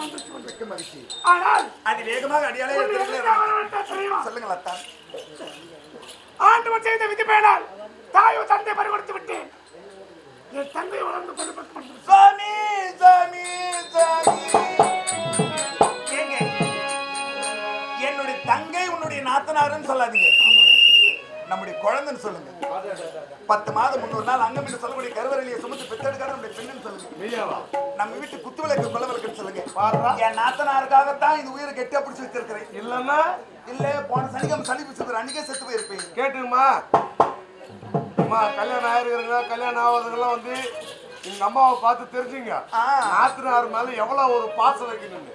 சிறு திருப்பணம் வந்துட்டு கொண்டு மிக்க மகிழ்ச்சி ஆனால் அது வேகமாக அடியாலே உன்னை இருக்கிறீர்களே, எதிர்த்து வரவிட்ட தெரியுமா? சொல்லுங்க அத்தான் ஆண்டவன் செய்த விதி பயனால் தாயோ தந்தை பறிகொடுத்து விட்டேன். என் தந்தை வளர்ந்து கொண்டு பட்டு சுவாமி சுவாமி சுவாமி. ஏங்க என்னுடைய தங்கை உன்னுடைய நாத்தனாருன்னு சொல்லாதீங்க. நம்முடைய குழந்தைன்னு சொல்லுங்க. பத்து மாதம் முன்னூறு நாள் அங்கம் என்று சொல்லக்கூடிய கருவறையிலேயே சுமத்து பெற்றெடுக்காத நம்முடைய பெண்ணுன்னு சொல்லுங்க. நம்ம வீட்டு குத்து விளக்கு கொள்ள விளக்குன்னு சொல்லுங்க என் நாத்தனாருக்காகத்தான் இந்த உயிரை கெட்டியா பிடிச்சி வச்சிருக்கிறேன். இல்லன்னா இல்ல போன சனிக்கிழமை சளி பிடிச்சிருக்கிற அன்னைக்கே செத்து போயிருப்பேன். கேட்டுங்கம்மா. அம்மா கல்யாணம் ஆயிருக்கிறவங்க கல்யாணம் ஆகாதவங்கலாம் வந்து எங்க அம்மாவை பார்த்து தெரிஞ்சுங்க. நாத்தனார் மேல எவ்வளவு ஒரு பாசம் வைக்கணும்னு.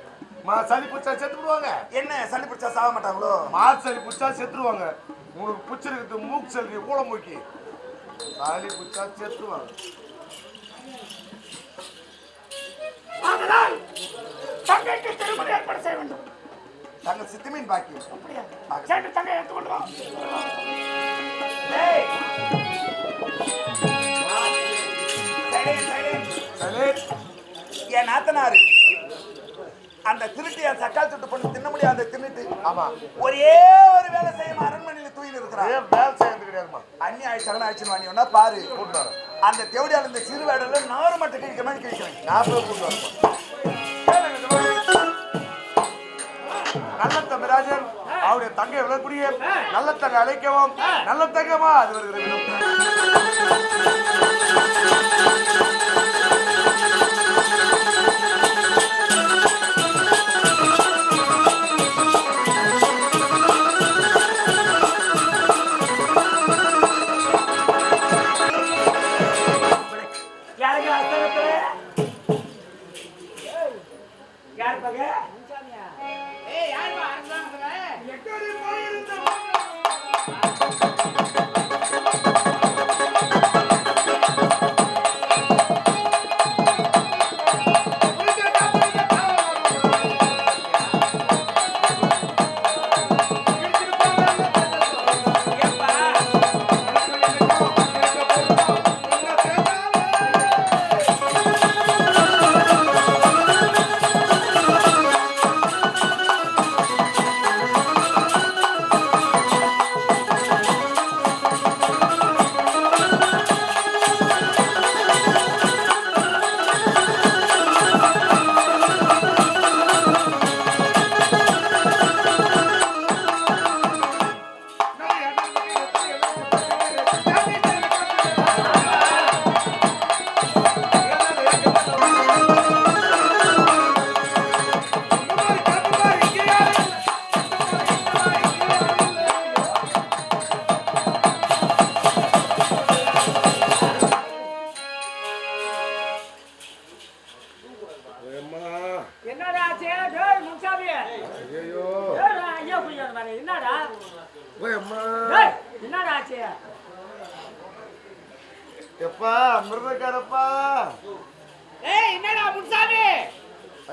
சளி பிடிச்சா செத்துருவாங்க என்ன சளி பிடிச்சா சாக மாட்டாங்களோ? மார் சளி பிடிச்சா செத்துருவாங்க. உங்களுக்கு பிடிச்சிருக்குது மூக்கு சளி ஊழ மூக்கி சளி பிடிச்சா செத்துருவாங்க அதனால் தங்கைக்கு திருமணம் ஏற்பாடு செய்ய வேண்டும். தங்க சித்தமீன் பாக்கி. அப்படியா? சென்று தங்கை எடுத்துக்கொண்டு வா. சரி என் நாத்தனாரு. அந்த திருட்டிய சக்கால் சுட்டு பொண்ணு தின்ன முடியாத தின்னுட்டு ஆமா. ஒரே ஒரு வேலை செய்யாம? அரண்மனையில தூயின்னு இருக்கிறான் ஏன் வேலை செய்யறது கிடையாதுமா அண்ணி ஆயிடுச்சாலும் ஆயிடுச்சு வாணி ஒன்னா பாரு. அந்த தேவடியால் இந்த சிறு வேடல நாறு மட்டும் கிழிக்க மாதிரி கிழிக்கிறேன். நான் போய் கூட்டு நல்ல தம்பிராஜன் அவருடைய தங்கை விளக்கூடிய நல்ல தங்கை அழைக்கவும். நல்ல தங்கமா அது வருகிறது. யார்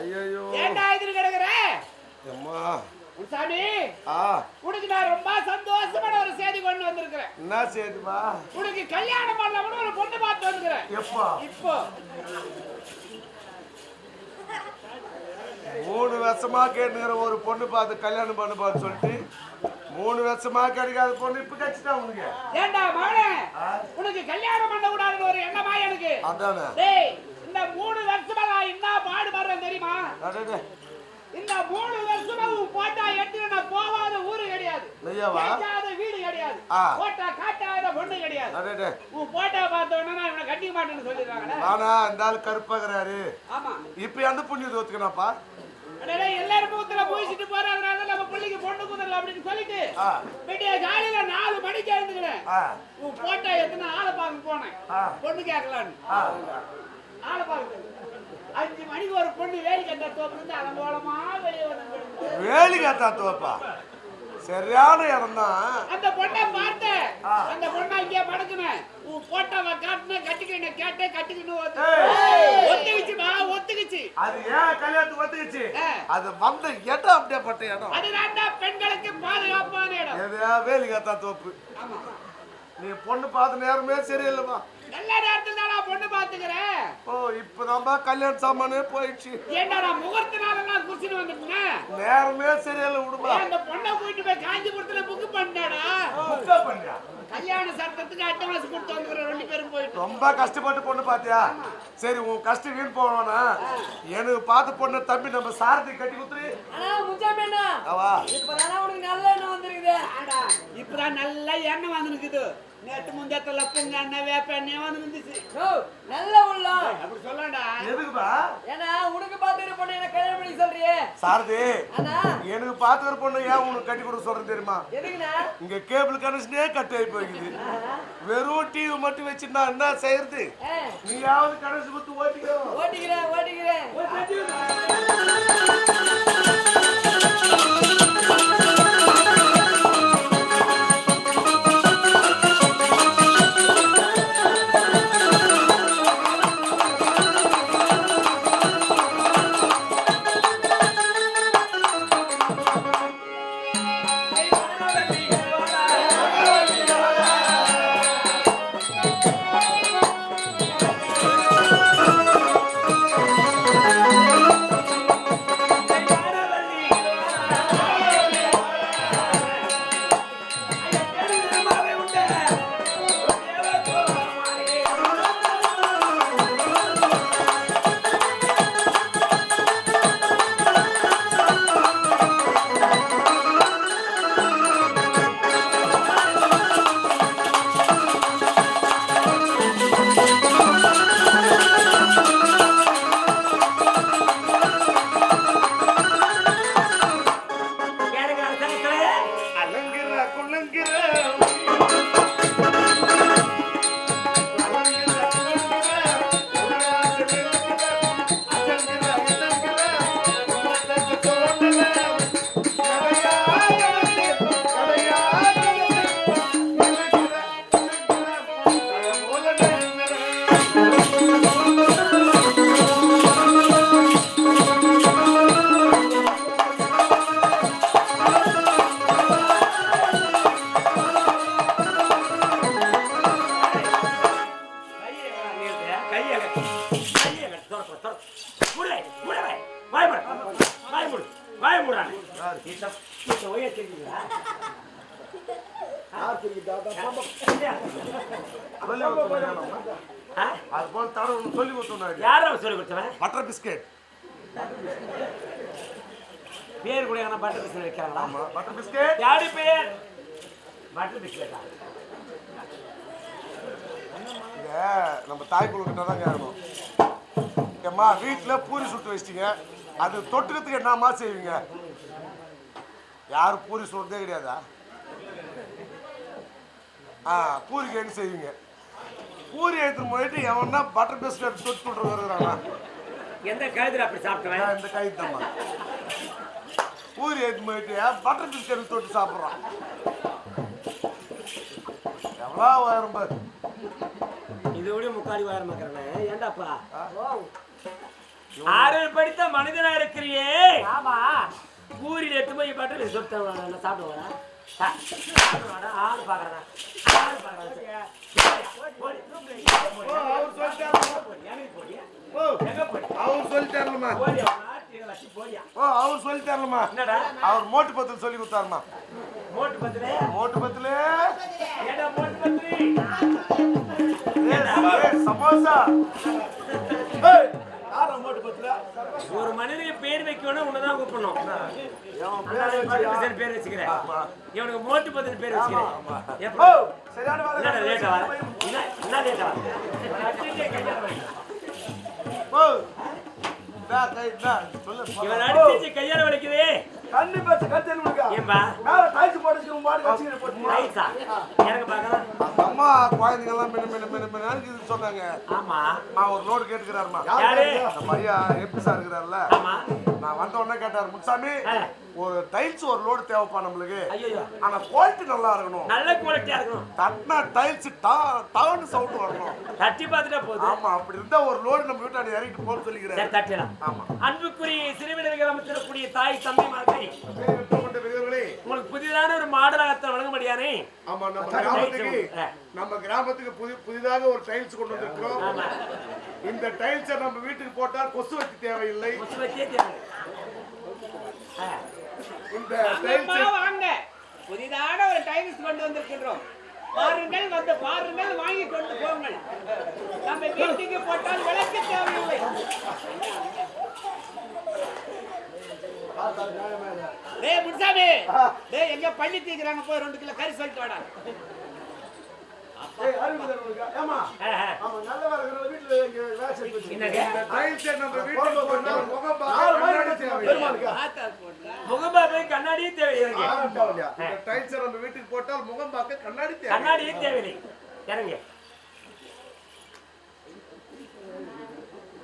ஐயோ ஏன்டா இதுல கிடக்குற அம்மா ஆ. உனக்கு நான் ரொம்ப சந்தோஷமான ஒரு செய்தி கொண்டு வந்திருக்கிறேன். என்ன செய்துமா உனக்கு கல்யாணம் பண்ணலாம்னு ஒரு பொண்ணு பார்த்து வந்துக்கிறேன் எப்பா? இப்போ. மூணு வருஷமா கேட்டுங்கிற ஒரு பொண்ணு பார்த்து கல்யாணம் பண்ணு பார்த்து சொல்லிட்டு மூணு வருஷமா கிடைக்காத பொண்ணு இப்ப கட்சிட்டா உனக்கு? ஏன்டா மகனே உனக்கு கல்யாணம் பண்ண கூடாதுன்னு ஒரு எண்ணமா எனக்கு? அதானே? மூணு வருஷமா நான் என்ன பாடுபடுறேன் தெரியுமா? அடடே, இந்த மூணு வருஷமா உன் போட்டா எடுத்து நான் போகாத ஊரு கிடையாது? கேட்காத வீடு கிடையாது. போட்டா காட்டாத பொண்ணு கிடையாது. உன் போட்டா பார்த்த உடனே நான் இவனை கட்டிக்க மாட்டேன்னு சொல்லிடுறாங்களே. ஆனா இந்த ஆள் கருப்பாகிறாரு. ஆமா. இப்ப எந்த புண்ணியத்தை ஒத்துக்கணாப்பா எல்லாரும் முகத்துல பூசிட்டு போறாங்கனால நம்ம பிள்ளைக்கு பொண்ணு குதிரல அப்படின்னு சொல்லிட்டு. விடிய காலையில நாலு மணிக்கு எழுந்துக்கிறேன். உன் போட்டோ எத்தனை ஆளை பார்க்க போனேன். பொண்ணு கேட்கலான்னு. அஞ்சு மணிக்கு ஒரு பொண்ணு வேலி கட்ட தோப்பு இருந்து அலங்கோலமா வெளியே வந்து வேலி காத்தா தோப்பா? சரியான இடம் தான் அந்த பொண்ணை பார்த்தேன். அந்த பொண்ணை இங்கே படுக்குனேன் உன் போட்டோவை காட்டினா கட்டிக்கணும் கேட்டேன் கட்டிக்கணும். ஒத்துக்குச்சுமா ஒத்துக்குச்சு அது ஏன் கல்யாணத்துக்கு வந்துக்குச்சு ஆ. அது வந்த இடம் அப்படியே பட்ட இடம். அதுதான்டா பெண்களுக்கு பாதுகாப்பான இடம். எதையா வேலிகாத்தா தோப்பு? நீ பொண்ணு பார்த்த நேரமே சரியில்லைமா நல்ல நேரத்துல தான் நான் பொண்ணு பாத்துக்கிறேன் ஓ இப்பதான்பா கல்யாண சாமானே போயிடுச்சு. ஏன்டா நான் முகூர்த்த நாளெல்லாம் குடிச்சிட்டு வந்துட்டேன் நேரமே சரியில்லை விடுமா. அந்த பொண்ணை போயிட்டு போய் காஞ்சிபுரத்துல புக் பண்ணிட்டாடா புக்கா பண்ணியா கல்யாண சட்டத்துக்கு அட்வான்ஸ் கொடுத்து வந்துக்கிறோம் ரெண்டு பேரும் போயிட்டு. ரொம்ப கஷ்டப்பட்டு பொண்ணு பாத்தியா? சரி உன் கஷ்டம் வீண் போவானா எனக்கு பார்த்து பொண்ணு தம்பி நம்ம சாரதி கட்டி குத்துரு ஆனா முச்சாமேனா அவா இப்பதானே உனக்கு நல்ல எண்ணம் வந்திருக்குது. ஆடா இப்பதான் நல்ல எண்ணெய் வந்து நிக்குது நேத்து முந்தத்துல புங்க எண்ணெய் வேப்ப எண்ணெய் வந்து இருந்துச்சு ஓ நல்ல உள்ளம் அப்படி சொல்லடா எதுக்குப்பா? ஏன்னா உனக்கு பார்த்துக்கிற பொண்ணு எனக்கு கல்யாணம் பண்ணி சொல்றியே? சாரதி எனக்கு பார்த்துக்கிற பொண்ணு ஏன் உனக்கு கட்டி கொடுக்க சொல்றேன் தெரியுமா? எதுக்குண்ணா? இங்க கேபிள் கனெக்ஷனே கட் ஆகி போயிடுது வெறும் டிவி மட்டும் வச்சிருந்தா என்ன செய்யறது நீயாவது கனெக்ஷன் கொடுத்து ஓட்டிக்கோ. ஓட்டிக்கிறேன். ஓட்டிக்கிறேன். பிஸ்கெட். பேர் கூட எங்கன்னா பட்டர் பிஸ்கட் வைக்கிறாங்களா? ஆமா பட்டர் பிஸ்கெட் யாரு பேர்? பட்டர் பிஸ்கட்டா இங்க நம்ம தாய் குழுக்கிட்ட தான் கேட்கணும். ஏம்மா வீட்டில் பூரி சுட்டு வச்சிட்டீங்க. அது தொட்டுக்கிறதுக்கு என்னம்மா செய்வீங்க? யாரும் பூரி சுடுறதே கிடையாதா? ஆ பூரிக்கு என்ன செய்வீங்க? பூரி எடுத்துட்டு போயிட்டு எவனா பட்டர் பிஸ்கட் தொட்டு வருகிறானா எந்த கழுத்துல அப்படி சாப்பிட்டவன்? இந்த கைத்தம்மா பூரி எடுத்து போயிட்டு பட்டர் பிஸ்கட் தொட்டு சாப்பிட்றான்? எவ்வளோ உயரம் பாரு. இது விட முக்காடி வாரம் இருக்கிறவன் ஏண்டாப்பா? ஆறு படித்த மனிதனா இருக்கிறியே. ஆமா. பூரியில் எடுத்து போய் பட்டர் பிஸ்கட் சாப்பிட்டு வரேன் ஆள் பாக்குறேன் ஆள் பாக்குறேன் அவர் சொல்லிட்டாருமா ஓ அவர் சொல்லிட்டாருமா அவர் மோட்டு பத்தில் சொல்லி கொடுத்தாருமா மோட்டு பத்திலே மோட்டு பத்தில் சமோசா. ஒரு மனிதனுக்கு பேர் வைக்கணும் உன்னதான் கூப்பிடணும். பேர் வச்சுக்கிறேன். இவனுக்கு மோட்டு பத்திரி பேர் வச்சுக்கிறேன். வேலை லேட்டா வர? என்ன லேட்டா இவன் அடிச்சு கையால வலிக்குது. முடுக்கா ஏன்பா? மேல டைல்ஸ் போட்டு எனக்கு பார்க்கலாம். அந்த அம்மா குழந்தைங்க எல்லாம் மின்ன மின்ன மின்ன மின்னு சொன்னாங்க. ஆமா. நான் ஒரு லோடு கேட்டுக்கிறாருமா யாரு? நம்ம ஐயா எப்படி சார் இருக்கிறாருல்ல. ஆமா. நான் வந்த உடனே கேட்டார் முத்துசாமி ஆ. ஒரு டைல்ஸ் ஒரு லோடு தேவைப்பா நம்மளுக்கு. ஆனா குவாலிட்டி நல்லா இருக்கணும். நல்ல குவாலிட்டியா இருக்கணும். தட்டினா டைல்ஸ் டவுன் சவுண்ட் வரணும். தட்டி பார்த்துட்டா போதும். ஆமா அப்படி இருந்தா ஒரு லோடு நம்ம வீட்டாண்ட இறக்கிட்டு போன்னு சரி சொல்லிக்கிறேன் தட்டிடலாம். ஆமா. அன்புக்குரிய சிறுவினர்கள் அமைச்சிடக்கூடிய தாய் தம்பி மாதிரி விதங்களே உங்களுக்கு புதிதான ஒரு மாடலாகத்தை வழங்க முடியானே ஆமா நம்ம கிராமத்துக்கு. நம்ம கிராமத்துக்கு புதி புதிதாக ஒரு டைல்ஸ் கொண்டு வந்திருக்கிறோம். இந்த டைல்ஸை நம்ம வீட்டுக்கு போட்டால் கொசு வச்சு தேவையில்லை. கொசு வச்சே தேவை ஆ. இந்த டைல்ஸ் வாங்க. புதிதான ஒரு டைல்ஸ் கொண்டு வந்திருக்கின்றோம். பாருங்கள் வந்து பாருங்கள் வாங்கி கொண்டு போங்கள். நம்ம வீட்டுக்கு போட்டால் விளக்கு தேவையில்லை. டேய் முன்சாமி. டேய் எங்க பண்ணி தீக்குறாங்க போய் ரெண்டு கிலோ கறி சொல்லிட்டு வாடா. கண்ணாடியே தேவையில்லை. இந்த டைல்ஸை நம்ம வீட்டுக்கு போட்டால் முகம் பார்க்க கண்ணாடி தேவை கண்ணாடியே தேவையில்லை. இறங்க.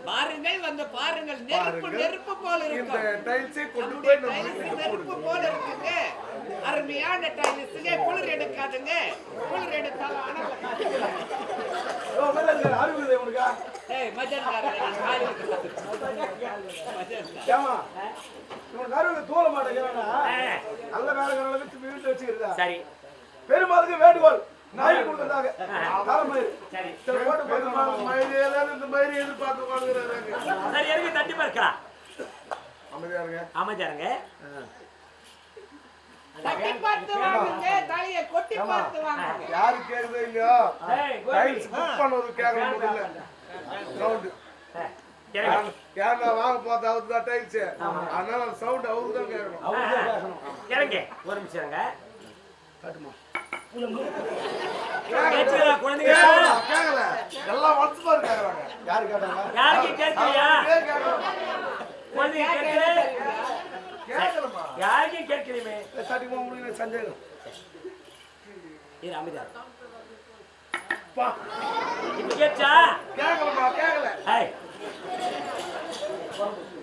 பாருங்கள் வந்து பாருங்கள். நெருப்பு. நெருப்பு போல வீட்டுக்கு நெருப்பு போல இருக்குங்க. அருமையான டைல்ஸுங்க குளிர் எடுக்காதுங்க. குளிர் எடுத்தாலும் சரி. பெருமாளுக்கு வேண்டுகோள். நாய் சரி. இறங்கி தட்டி பார்க்கலாம். அமைதியாருங்க தட்டி பார்த்து வாங்குங்க. தலையை கொட்டி பார்த்து வாங்குங்க. யாரு கேக்குதோ இல்லையோ. டைல்ஸ் புக் பண்ணது கேட்க முடியல சவுண்ட். கேரளா வாங்க போறது? அவரு தான் டைல்ஸ் அதனால சவுண்ட் அவரு தான் கேட்கணும். இறங்க. ஒரு நிமிஷம் கேட்கல எல்லாம் பாரு கேக்குறாங்க யாரு கேட்டாங்க? யாருக்கு கேட்கலையா? குழந்தைங்க கேட்கல? கேட்கலமா யாருக்கும் கேட்கலையுமே. போக முடியல சந்தேகம். இரு அமைதியா இப்ப கேட்டா கேட்கலமா கேட்கல.